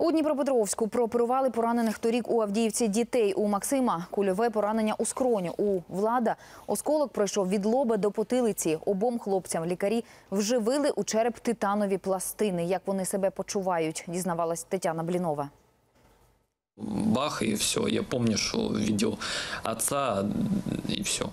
У Дніпропетровську прооперували поранених торік у Авдіївці дітей. У Максима кульове поранення у скроню. У Влада осколок пройшов від лоба до потилиці. Обом хлопцям лікарі вживили у череп титанові пластини. Як вони себе почувають, дізнавалась Тетяна Блінова. бах, и все. Я помню, что видел отца, и все.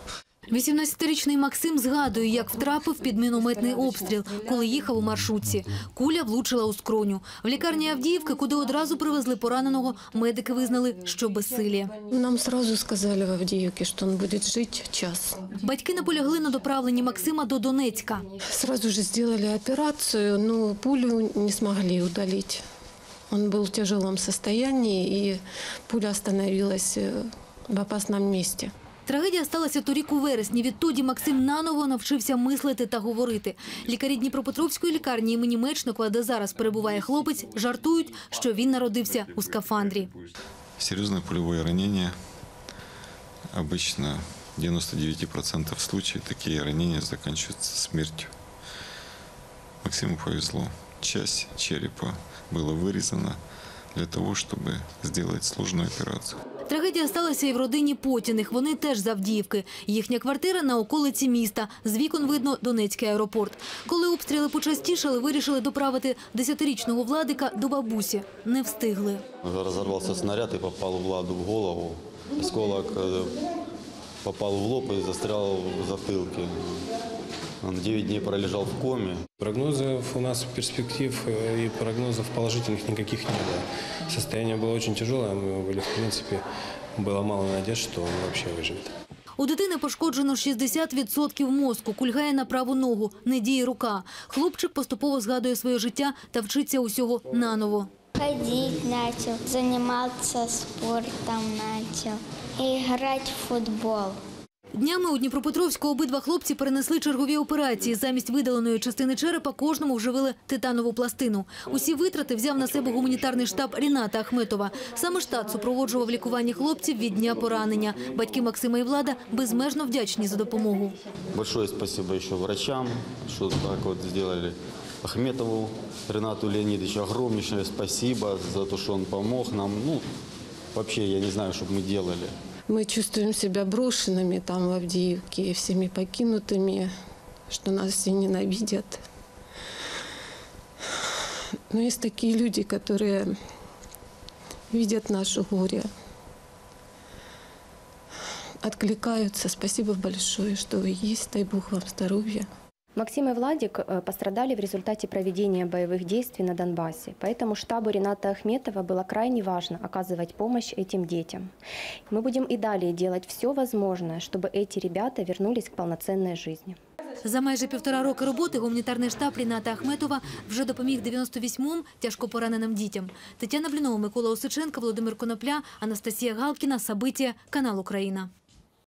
18-річний Максим згадує, як втрапив під мінометний обстріл, коли їхав у маршрутці. Куля влучила у скроню. В лікарні Авдіївки, куди одразу привезли пораненого, медики визнали, що безсилі. Нам сразу сказали в Авдеевке, что он будет жить час. Батьки наполягли на доправленні Максима до Донецька. Сразу же сделали операцию, но пулю не смогли удалить. Он был в тяжелом состоянии, и пуля остановилась э, в опасном месте. Трагедія сталася торік у вересні. Відтоді Максим наново навчився мислити та говорити. Лікарі Дніпропетровської лікарні імені Мечникова, де зараз перебуває хлопець, жартують, що він народився у скафандрі. Серьезное пулевое ранение. Обычно в 99% случаев такие ранения заканчиваются смертью. Максиму повезло. Часть черепа была вырезана для того, чтобы сделать сложную операцию. Трагедія сталася і в родині Потіних. Вони теж з Авдіївки. Їхня квартира на околиці міста. З вікон видно Донецький аеропорт. Коли обстріли почастішали, вирішили доправити десятирічного владика до бабусі. Не встигли. Разорвался снаряд и попал Владу в голову. Осколок э, попал в лоб и застрял в затылке. Он 9 дней пролежал в коме. Прогнозов у нас перспектив э, и прогнозов положительных никаких не было. Состояние было очень тяжелое, мы были, в принципе, было мало надежд, что он вообще выживет. У дитини пошкоджено 60% мозку, кульгає на праву ногу, не діє рука. Хлопчик поступово згадує своє життя та вчиться усього наново. Ходить начал, заниматься спортом начал, играть в футбол. Днями у Дніпропетровську обидва хлопці перенесли чергові операції. Замість видаленої частини черепа кожному вживили титанову пластину. Усі витрати взяв на себе гуманітарний штаб Ріната Ахметова. Саме штат супроводжував лікування хлопців від дня поранення. Батьки Максима і Влада безмежно вдячні за допомогу. Большое спасибо еще врачам, что так вот сделали. Ахметову Ренату Леонидовичу огромнейшее спасибо за то, что он помог нам. Ну, вообще, я не знаю, что бы мы делали Мы чувствуем себя брошенными там в Авдеевке, всеми покинутыми, что нас все ненавидят. Но есть такие люди, которые видят наше горе, откликаются. Спасибо большое, что вы есть. Дай Бог вам здоровья. Максим и Владик э, пострадали в результате проведения боевых действий на Донбассе. Поэтому штабу Рената Ахметова было крайне важно оказывать помощь этим детям. Мы будем и далее делать все возможное, чтобы эти ребята вернулись к полноценной жизни. За майже півтора роки роботи гуманітарний штаб Ріната Ахметова вже допоміг 98 тяжко пораненим дітям. Тетяна Блінова, Микола Осиченко, Володимир Конопля, Анастасія Галкіна, Сабиття, канал Україна.